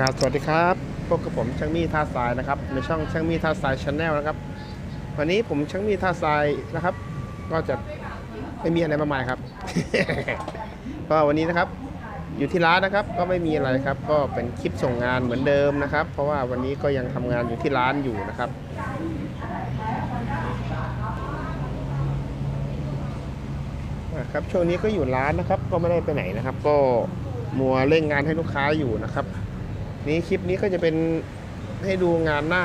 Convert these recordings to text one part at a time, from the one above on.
กาสวัสดีครับพบกับผมช่างมีท่าทรายนะครับ ในช่องช่างมีท่าทรายชาแนลนะครับ วันนี้ผมช่างมีท่าทรายนะครับ ก็จะไม่มีอะไรมากมายครับ ก็วันนี้นะครับ อยู่ที่ร้านนะครับ ก็ไม่มีอะไรครับ ก็เป็นคลิปส่งงานเหมือนเดิมนะครับ เพราะว่าวันนี้ก็ยังทำงานอยู่ที่ร้านอยู่นะครับครับช่วงนี้ก็อยู่ร้านนะครับ ก็ไม่ได้ไปไหนนะครับ ก็มัวเร่งงานให้ลูกค้าอยู่นะครับ นี้คลิปนี้ก็จะเป็นให้ดูงานหน้า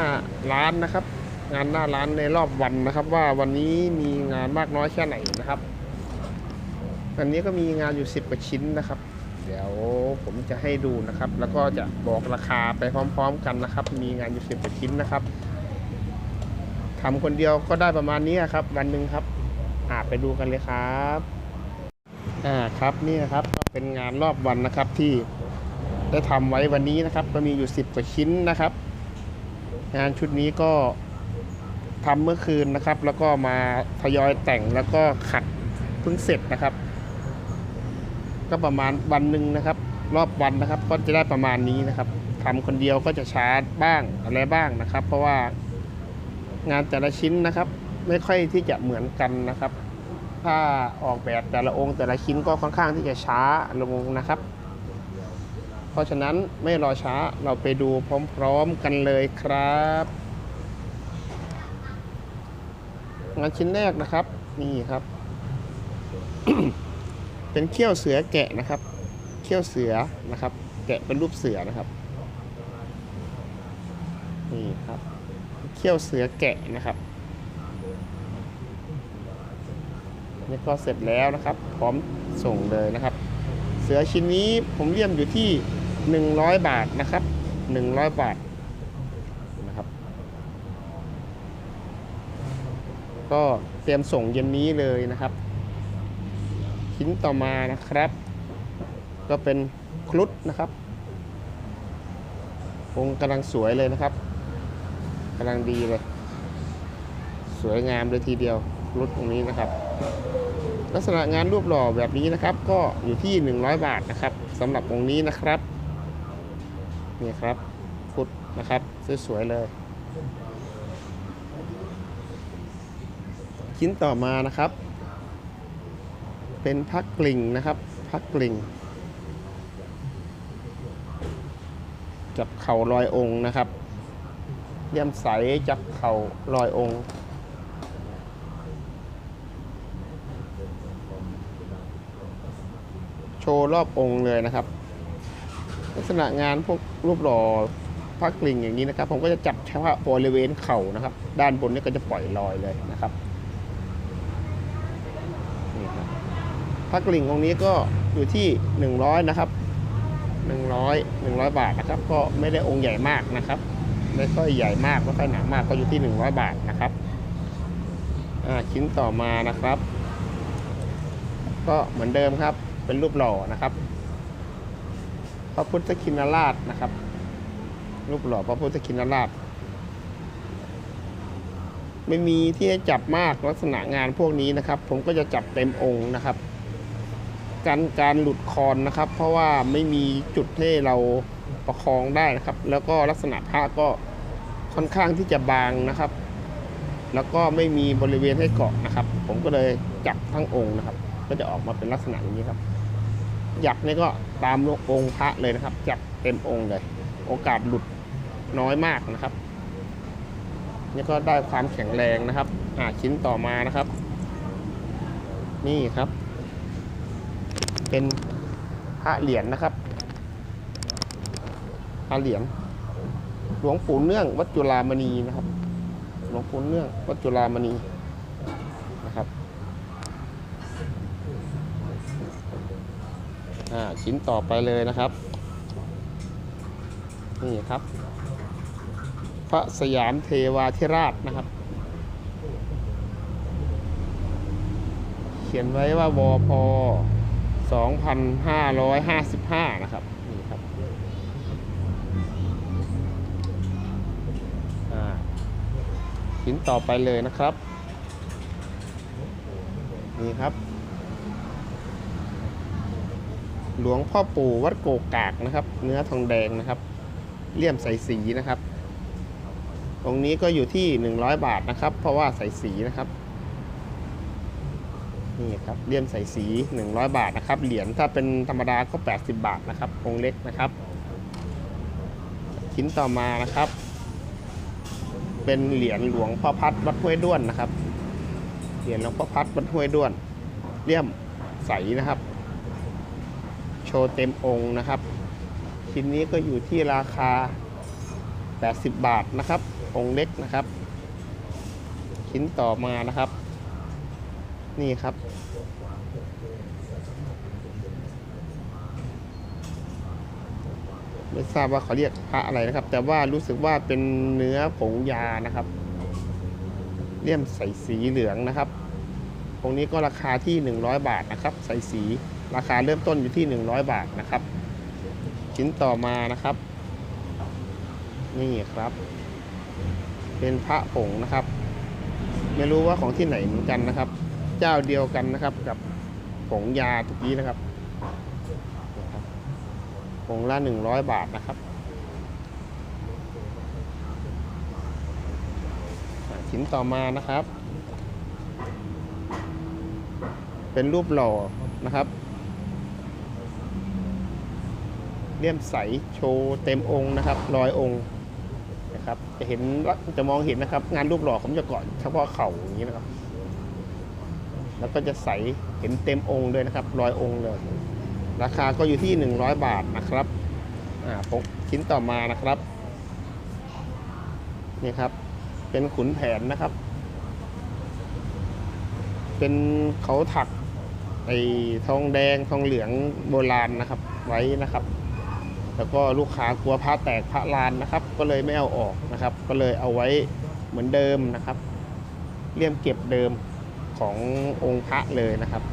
ร้านนะครับ งานหน้าร้านในรอบวันนะครับ ว่าวันนี้มีงานมากน้อยแค่ไหนนะครับวันนี้ก็มีงานอยู่ 10กว่าชิ้นนะครับ เดี๋ยวผมจะให้ดูนะครับ แล้วก็จะบอกราคาไปพร้อม ๆ กันนะครับ มีงานอยู่ 10กว่าชิ้นนะครับทำคนเดียวก็ได้ประมาณนี้ครับ วันหนึ่งครับอ่าไปดูกันเลยครับอ่าครับนี่นะครับก็เป็นงานรอบวันนะครับที่ ได้ทำไว้วันนี้นะครับ ก็มีอยู่ 10 กว่าชิ้นนะครับ งานชุดนี้ก็ทำเมื่อคืนนะครับ แล้วก็มาทยอยแต่งแล้วก็ขัดเพิ่งเสร็จนะครับ ก็ประมาณวันหนึ่งนะครับ รอบวันนะครับ ก็จะได้ประมาณนี้นะครับทำคนเดียวก็จะช้าบ้างอะไรบ้างนะครับ เพราะว่างานแต่ละชิ้นนะครับ ไม่ค่อยที่จะเหมือนกันนะครับ ถ้าออกแบบแต่ละองค์แต่ละชิ้นก็ค่อนข้างที่จะช้าลงนะครับ ราะฉะนั้นไม่รอช้าเราไปดูพร้อมๆกันเลยครับงานชิ้นแรกนะครับนี่ครับ เป็นเขี้ยวเสือแกะนะครับ เขี้ยวเสือนะครับ แกะเป็นรูปเสือนะครับนี่ครับเขี้ยวเสือแกะนะครับนี่ก็เสร็จแล้วนะครับ พร้อมส่งเลยนะครับ เสือชิ้นนี้ผมเลี่ยมอยู่ที่ 100 บาทนะครับ 100 บาทนะครับ ก็เตรียมส่งเย็นนี้เลยนะครับ ชิ้นต่อมานะครับ ก็เป็นครุฑนะครับองค์กำลังสวยเลยนะครับกำลังดีเลย สวยงามเลยทีเดียวครุฑตรงนี้นะครับ ลักษณะงานรูปหล่อแบบนี้นะครับ ก็อยู่ที่ 100 บาทนะครับสำหรับองค์นี้นะครับ นี่ครับพุทธนะครับสวยๆเลยชิ้นต่อมานะครับ เป็นพักกลิ่งนะครับพักกลิ่งจับเข่าลอยองค์นะครับเลี่ยมใสจับเข่าลอยองค์โชว์รอบองค์เลยนะครับ ษณะงานพวกรูปหล่อพักกลิ่งอย่างนี้นะครับ ผมก็จะจับเฉพาะบริเวณเข่านะครับ ด้านบนนี่ก็จะปล่อยลอยเลยนะครับนี่ครับพักกลิ่งองนี้ก็อยู่ที่ 100 นะครับ 100 100 บาทนะครับ ก็ไม่ได้องค์ใหญ่มากนะครับ ไม่ค่อยใหญ่มากไม่ค่อยหนามากก็อยู่ที่ 100 บาทนะครับชิ้นต่อมานะครับ ก็เหมือนเดิมครับเป็นรูปหล่อนะครับ พระพุทธคินราชนะครับ รูปหล่อพระพุทธคินราช ไม่มีที่ให้จับมากลักษณะงานพวกนี้นะครับ ผมก็จะจับเต็มองค์นะครับ การการหลุดคอนนะครับ เพราะว่าไม่มีจุดให้เราประคองได้นะครับ แล้วก็ลักษณะพระก็ค่อนข้างที่จะบางนะครับ แล้วก็ไม่มีบริเวณให้เกาะนะครับ ผมก็เลยจับทั้งองค์นะครับ ก็จะออกมาเป็นลักษณะอย่างนี้ครับ หยักนี่ก็ตามองค์พระเลยนะครับ จับเต็มองค์เลย โอกาสหลุดน้อยมากนะครับนี่ก็ได้ความแข็งแรงนะครับอ่าชิ้นต่อมานะครับ นี่ครับ เป็นพระเหรียญนะครับพระเหรียญหลวงปู่เนื่องวัดจุฬามณีนะครับ หลวงปู่เนื่องวัดจุฬามณีนะครับ อ่า ชิ้นต่อไปเลยนะครับ นี่ครับ พระสยามเทวาธิราชนะครับ เขียนไว้ว่าวพ2555 นะครับ นี่ครับชิ้นต่อไปเลยนะครับ นี่ครับ หลวงพ่อปู่วัดโกกากนะครับ เนื้อทองแดงนะครับเลี่ยมใส่สีนะครับตรงนี้ก็อยู่ที่ 100 บาทนะครับ เพราะว่าใส่สีนะครับนี่ครับเลี่ยมใส่สี 100 บาทนะครับ เหรียญถ้าเป็นธรรมดาก็ 80 บาทนะครับองค์เล็กนะครับ ชิ้นต่อมานะครับ เป็นเหรียญหลวงพ่อพัดวัดห้วยด้วนนะครับ เหรียญหลวงพ่อพัดวัดห้วยด้วนเลี่ยมใสนะครับ โชว์เต็มองค์นะครับ ชิ้นนี้ก็อยู่ที่ราคา 80 บาทนะครับ องค์เล็กนะครับ ชิ้นต่อมานะครับ นี่ครับ ไม่ทราบว่าเขาเรียกพระอะไรนะครับ แต่ว่ารู้สึกว่าเป็นเนื้อผงยานะครับเลี่ยมใสสีเหลืองนะครับองค์นี้ก็ราคาที่ 100 บาทนะครับ ใสสี ราคาเริ่มต้นอยู่ที่ 100 บาทนะครับ ชิ้นต่อมานะครับ นี่ครับ เป็นพระผงนะครับ ไม่รู้ว่าของที่ไหนเหมือนกันนะครับ เจ้าเดียวกันนะครับกับผงยาตะกี้นะครับผงละหนึ่งร้อยบาทนะครับชิ้นต่อมานะครับ เป็นรูปหล่อนะครับ เลี่ยมใสโชว์เต็มองค์นะครับรอยองค์นะครับจะเห็นจะมองเห็นนะครับ งานรูปหล่อผมจะเกาะเฉพาะเข่าอย่างนี้นะครับ แล้วก็จะใสเห็นเต็มองค์เลยนะครับ รอยองค์เลย ราคาก็อยู่ที่ 100 บาทนะครับอ่าผมชิ้นต่อมานะครับนี่ครับ เป็นขุนแผนนะครับ เป็นเขาถักไอ้ทองแดงทองเหลืองโบราณนะครับ ไว้นะครับ แล้วก็ลูกค้ากลัวผ้าแตกผ้าลานนะครับ ก็เลยไม่เอาออกนะครับ ก็เลยเอาไว้เหมือนเดิมนะครับเลี่ยมเก็บเดิมขององค์พระเลยนะครับ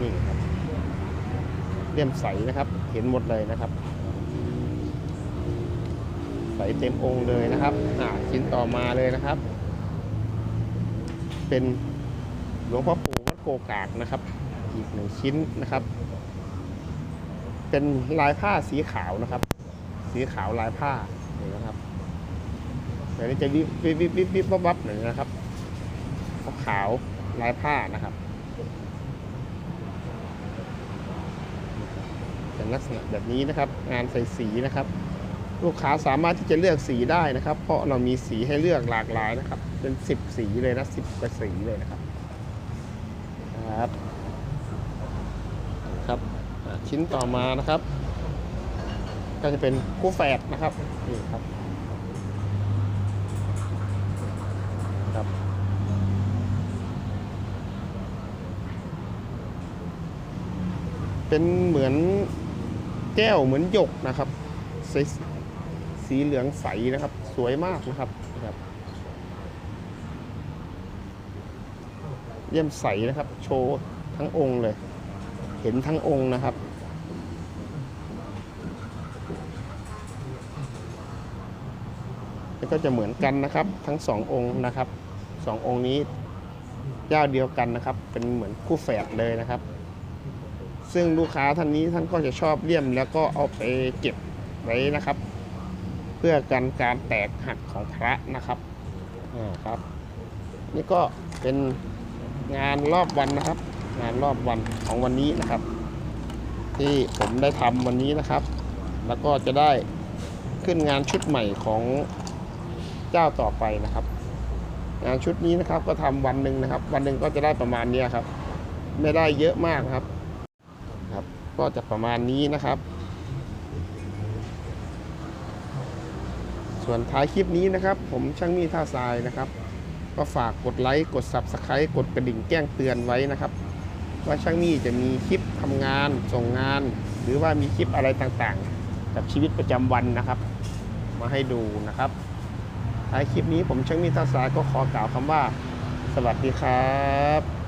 นี่ครับเลี่ยมใสนะครับ เห็นหมดเลยนะครับ ใสเต็มองค์เลยนะครับอ่าชิ้นต่อมาเลยนะครับ เป็นหลวงพ่อปู่วัดโกกากนะครับ อีกหนึ่งชิ้นนะครับ เป็นลายผ้าสีขาวนะครับ สีขาวลายผ้านี่นะครับเดี๋ยวนี้จะวิบวิบวิบวิบวิบวับวับหน่อยนะครับขาวลายผ้านะครับ เป็นลักษณะแบบนี้นะครับ งานใส่สีนะครับ ลูกค้าสามารถที่จะเลือกสีได้นะครับ เพราะเรามีสีให้เลือกหลากหลายนะครับ เป็นสิบสีเลยนะสิบกว่าสีเลยนะครับครับ ชิ้นต่อมานะครับ ก็จะเป็นคู่แฝดนะครับนี่ครับครับ เป็นเหมือนแก้วเหมือนหยกนะครับ สีสีเหลืองใสนะครับ สวยมากนะครับนะครับ เยี่ยมใสนะครับ โชว์ทั้งองค์เลย เห็นทั้งองค์นะครับ แล้วก็จะเหมือนกันนะครับ ทั้งสององค์นะครับสององค์นี้เจ้าเดียวกันนะครับ เป็นเหมือนคู่แฝดเลยนะครับ ซึ่งลูกค้าท่านนี้ท่านก็จะชอบเลี่ยมแล้วก็เอาไปเก็บไว้นะครับ เพื่อกันการแตกหักของพระนะครับอ่ครับ นี่ก็เป็นงานรอบวันนะครับ งานรอบวันของวันนี้นะครับ ที่ผมได้ทำวันนี้นะครับ แล้วก็จะได้ขึ้นงานชุดใหม่ของเจ้าต่อไปนะครับ งานชุดนี้นะครับก็ทำวันหนึ่งนะครับ วันหนึ่งก็จะได้ประมาณนี้ครับ ไม่ได้เยอะมากครับครับ ก็จะประมาณนี้นะครับส่วนท้ายคลิปนี้นะครับ ผมช่างมีท่าทรายนะครับ ก็ฝากกดไลค์ กด Subscribe กดกระดิ่งแจ้งเตือนไว้นะครับ ว่าช่างมีจะมีคลิปทำงานส่งงาน หรือว่ามีคลิปอะไรต่างๆ กับชีวิตประจำวันนะครับ มาให้ดูนะครับท้ายคลิปนี้ผมช่างมีท่าทรายก็ขอกล่าวคำว่า สวัสดีครับ